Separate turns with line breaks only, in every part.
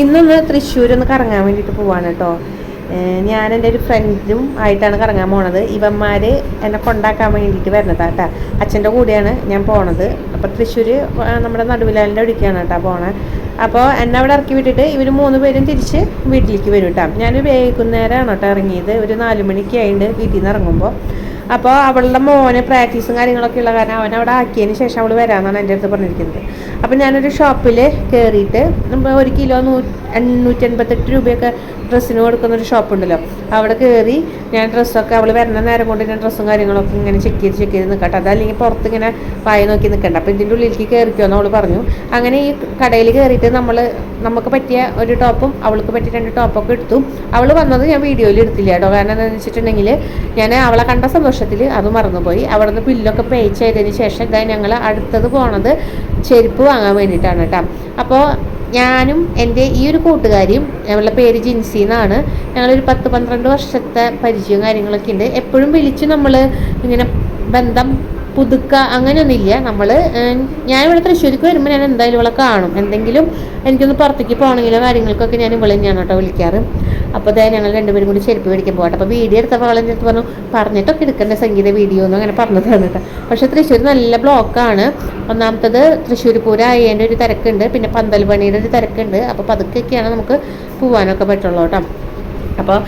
ഇന്നൊന്ന് തൃശ്ശൂർ ഒന്ന് കറങ്ങാൻ വേണ്ടിയിട്ട് പോവാണ് കേട്ടോ. ഞാൻ എന്റെ ഒരു ഫ്രണ്ടും ആയിട്ടാണ് കറങ്ങാൻ പോണത്. ഇവന്മാർ എന്നെ കൊണ്ടാക്കാൻ വേണ്ടിയിട്ട് വരുന്നതാ കേട്ടോ. അച്ഛന്റെ കൂടെയാണ് ഞാൻ പോണത്. അപ്പോൾ തൃശ്ശൂർ നമ്മുടെ നടുവിലാലിന്റെ അടിക്കാണ് കേട്ടോ പോണേ. അപ്പോൾ എന്നെ അവിടെ ഇറക്കി വിട്ടിട്ട് ഇവർ മൂന്ന് പേരും തിരിച്ച് വീട്ടിലേക്ക് വരും കേട്ടോ. ഞാൻ വൈകുന്നേരമാണ് കേട്ടോ ഇറങ്ങിയത്. ഒരു നാല് ആയിട്ട് വീട്ടിൽ നിന്ന് ഇറങ്ങുമ്പോൾ അപ്പോൾ അവളുടെ മോന് പ്രാക്ടീസും കാര്യങ്ങളൊക്കെ ഉള്ള കാരണം അവൻ അവിടെ ആക്കിയതിന് ശേഷം അവൾ വരാമെന്നാണ് എന്റെ അടുത്ത് പറഞ്ഞിരിക്കുന്നത്. അപ്പോൾ ഞാനൊരു ഷോപ്പിൽ കയറിയിട്ട് ഒരു കിലോ നൂ എണ്ണൂറ്റി എൺപത്തെട്ട് രൂപയൊക്കെ ഡ്രസ്സിന് കൊടുക്കുന്ന ഒരു ഷോപ്പ് ഉണ്ടല്ലോ. അവിടെ കയറി ഞാൻ ഡ്രസ്സൊക്കെ അവൾ വരുന്ന നേരം കൊണ്ട് ഞാൻ ഡ്രസ്സും കാര്യങ്ങളൊക്കെ ഇങ്ങനെ ചെക്ക് ചെയ്ത് ചെക്ക് ചെയ്ത് നിൽക്കട്ടെ അതല്ലെങ്കിൽ പുറത്ത് ഇങ്ങനെ വായി നോക്കി നിൽക്കണ്ട അപ്പോൾ ഇതിന്റെ ഉള്ളിലേക്ക് കയറിക്കുമെന്ന് അവൾ പറഞ്ഞു. അങ്ങനെ ഈ കടയിൽ കയറിയിട്ട് നമ്മൾ നമുക്ക് പറ്റിയ ഒരു ടോപ്പും അവൾക്ക് പറ്റിയ രണ്ട് ടോപ്പൊക്കെ എടുത്തു. അവൾ വന്നത് ഞാൻ വീഡിയോയിൽ എടുത്തില്ല കേട്ടോ. കാരണം എന്താണെന്ന് വെച്ചിട്ടുണ്ടെങ്കിൽ ഞാൻ അവളെ കണ്ട സന്തോഷത്തിൽ അത് മറന്നുപോയി. അവിടെ നിന്ന് ബില്ലൊക്കെ പേ ചെയ്തതിന് ശേഷം ഇതായി ഞങ്ങൾ അടുത്തത് പോണത് ചെരുപ്പ് വാങ്ങാൻ വേണ്ടിയിട്ടാണ് കേട്ടോ. അപ്പോൾ ഞാനും എന്റെ ഈ ഒരു കൂട്ടുകാരിയും ഞങ്ങളുടെ പേര് ജിൻസി എന്നാണ്. ഞങ്ങളൊരു പത്ത് പന്ത്രണ്ട് വർഷത്തെ പരിചയവും കാര്യങ്ങളൊക്കെ ഉണ്ട്. എപ്പോഴും വിളിച്ച് നമ്മൾ ഇങ്ങനെ ബന്ധം പുതുക്ക അങ്ങനെയൊന്നുമില്ല. നമ്മൾ ഞാൻ ഇവിടെ തൃശ്ശൂർക്ക് വരുമ്പോൾ ഞാൻ എന്തായാലും ഇവളെ കാണും. എന്തെങ്കിലും എനിക്കൊന്ന് പുറത്തേക്ക് പോകണമെങ്കിലോ കാര്യങ്ങൾക്കൊക്കെ ഞാൻ ഇവളെ ഞാൻ കേട്ടോ വിളിക്കാറ്. അപ്പോൾ അതായത് ഞങ്ങൾ രണ്ടുപേരും കൂടി ചെരുപ്പ് മേടിക്കാൻ പോകട്ടെ അപ്പോൾ വീഡിയോ എടുത്തപ്പോൾ അവളെ പറഞ്ഞു പറഞ്ഞിട്ടൊക്കെ എടുക്കേണ്ട സംഗീത വീഡിയോ എന്ന് അങ്ങനെ പറഞ്ഞതാണ് കേട്ടോ. പക്ഷേ തൃശ്ശൂർ നല്ല ബ്ലോക്കാണ്. ഒന്നാമത്തത് തൃശ്ശൂർ പൂരം അയ്യേന്റെ ഒരു തിരക്കുണ്ട്. പിന്നെ പന്തൽ പണിയുടെ ഒരു തിരക്കുണ്ട്. അപ്പോൾ പതുക്കെയൊക്കെയാണ് നമുക്ക് പോകാനൊക്കെ പറ്റുള്ളൂ കേട്ടോ. അപ്പോൾ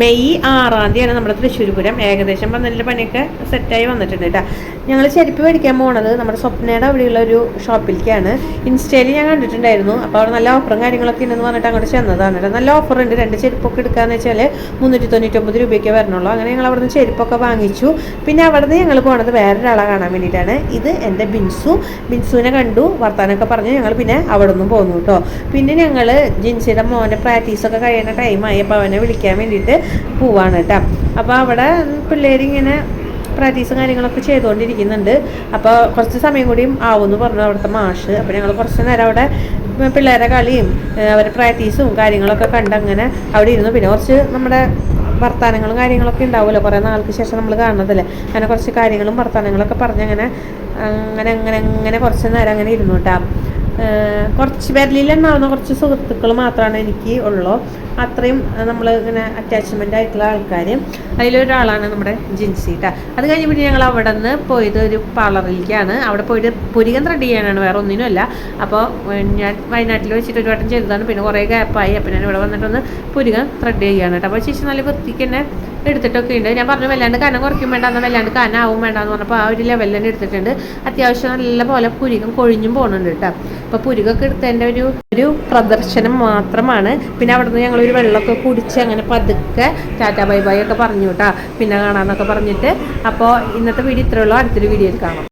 മെയ് ആറാം തീയതിയാണ് നമ്മുടെ തൃശ്ശൂർപുരം. ഏകദേശം പന്ത്രണ്ട് പണിയൊക്കെ സെറ്റായി വന്നിട്ടുണ്ട് കേട്ടോ. ഞങ്ങൾ ചെരുപ്പ് മേടിക്കാൻ പോണത് നമ്മുടെ സ്വപ്നയുടെ അവിടെയുള്ള ഒരു ഷോപ്പിലേക്കാണ്. ഇൻസ്റ്റയിൽ ഞാൻ കണ്ടിട്ടുണ്ടായിരുന്നു. അപ്പോൾ അവിടെ നല്ല ഓഫറും കാര്യങ്ങളൊക്കെ ഉണ്ടെന്ന് പറഞ്ഞിട്ട് അങ്ങോട്ട് ചെന്നതാണ് കേട്ടോ. നല്ല ഓഫർ ഉണ്ട്. രണ്ട് ചെരുപ്പൊക്കെ എടുക്കാന്ന് വെച്ചാൽ മുന്നൂറ്റി തൊണ്ണൂറ്റൊമ്പത് രൂപയ്ക്ക് വരണുള്ളൂ. അങ്ങനെ ഞങ്ങൾ അവിടുന്ന് ചെരുപ്പൊക്കെ വാങ്ങിച്ചു. പിന്നെ അവിടുന്ന് ഞങ്ങൾ പോണത് വേറൊരാളെ കാണാൻ വേണ്ടിയിട്ടാണ്. ഇത് എന്റെ ബിൻസു. ബിൻസുവിനെ കണ്ടു. വർത്താനൊക്കെ പറഞ്ഞു. ഞങ്ങൾ പിന്നെ അവിടെ നിന്നും പോന്നു കേട്ടോ. പിന്നെ ഞങ്ങൾ ജിൻസിയുടെ മോന്റെ പ്രാക്ടീസൊക്കെ കഴിയുന്ന ടൈമായി അപ്പോൾ അവനെ വിളിക്കാൻ വേണ്ടിയിട്ട് പോവാണ് കേട്ടോ അപ്പോൾ അവിടെ പിള്ളേരിങ്ങനെ പ്രാക്ടീസും കാര്യങ്ങളൊക്കെ ചെയ്തുകൊണ്ടിരിക്കുന്നുണ്ട് അപ്പോൾ കുറച്ച് സമയം കൂടിയും ആവുമെന്ന് പറഞ്ഞു അവിടുത്തെ മാഷ്. അപ്പോൾ ഞങ്ങൾ കുറച്ച് നേരം അവിടെ പിള്ളേരെ കളിയും അവരുടെ പ്രാക്ടീസും കാര്യങ്ങളൊക്കെ കണ്ടങ്ങനെ അവിടെ ഇരുന്നു. പിന്നെ കുറച്ച് നമ്മുടെ വർത്തമാനങ്ങളും കാര്യങ്ങളൊക്കെ ഉണ്ടാവുമല്ലോ. കുറേ നാൾക്ക് ശേഷം നമ്മൾ കാണുന്നതല്ലേ. അങ്ങനെ കുറച്ച് കാര്യങ്ങളും വർത്തമാനങ്ങളൊക്കെ പറഞ്ഞങ്ങനെ അങ്ങനെ അങ്ങനെ അങ്ങനെ കുറച്ച് നേരം അങ്ങനെ ഇരുന്നു കേട്ടോ കുറച്ച് ഉണ്ടാവുന്ന കുറച്ച് സുഹൃത്തുക്കൾ മാത്രമാണ് എനിക്ക് ഉള്ളൂ. അത്രയും നമ്മൾ ഇങ്ങനെ അറ്റാച്ച്മെന്റ് ആയിട്ടുള്ള ആൾക്കാർ അതിലൊരാളാണ് നമ്മുടെ ജിൻസി കേട്ടോ അത് കഴിഞ്ഞ് പിന്നെ ഞങ്ങൾ അവിടെ നിന്ന് പോയത് ഒരു പാർലറിലേക്കാണ്. അവിടെ പോയിട്ട് പുരികം ത്രെഡ് ചെയ്യാനാണ് വേറെ ഒന്നിനുമല്ല അപ്പോൾ ഞാൻ വയനാട്ടിൽ വെച്ചിട്ട് ഒരു വട്ടം ചെയ്തതാണ്. പിന്നെ കുറേ ഗ്യാപ്പായി അപ്പോൾ ഞാൻ ഇവിടെ വന്നിട്ടൊന്ന് പുരികം ത്രെഡ് ചെയ്യാണ് കേട്ടോ അപ്പോൾ ചേച്ചി നല്ല വൃത്തിക്ക് തന്നെ എടുത്തിട്ടൊക്കെ ഉണ്ട്. ഞാൻ പറഞ്ഞു വല്ലാണ്ട് കനം കുറയ്ക്കും വേണ്ട എന്നാൽ വല്ലാണ്ട് കനാവും വേണ്ട എന്ന് പറഞ്ഞപ്പോൾ ആ ഒരു ലെവലിൽ തന്നെ എടുത്തിട്ടുണ്ട്. അത്യാവശ്യം നല്ല പോലെ പുരികം കൊഴിഞ്ഞും പോകുന്നുണ്ട് കേട്ടോ അപ്പോൾ പുരുകൊക്കെ എടുത്തതിന്റെ ഒരു ഒരു പ്രദർശനം മാത്രമാണ്. പിന്നെ അവിടെ നിന്ന് ഞങ്ങളൊരു വെള്ളമൊക്കെ കുടിച്ച് അങ്ങനെ പതുക്കെ ടാറ്റാ ബൈ ബൈ ഒക്കെ പറഞ്ഞു കേട്ടോ പിന്നെ കാണാമെന്നൊക്കെ പറഞ്ഞിട്ട്. അപ്പോൾ ഇന്നത്തെ വീഡിയോ ഇത്രയുള്ളൂ അടുത്തൊരു വീഡിയോയിൽ കാണാം.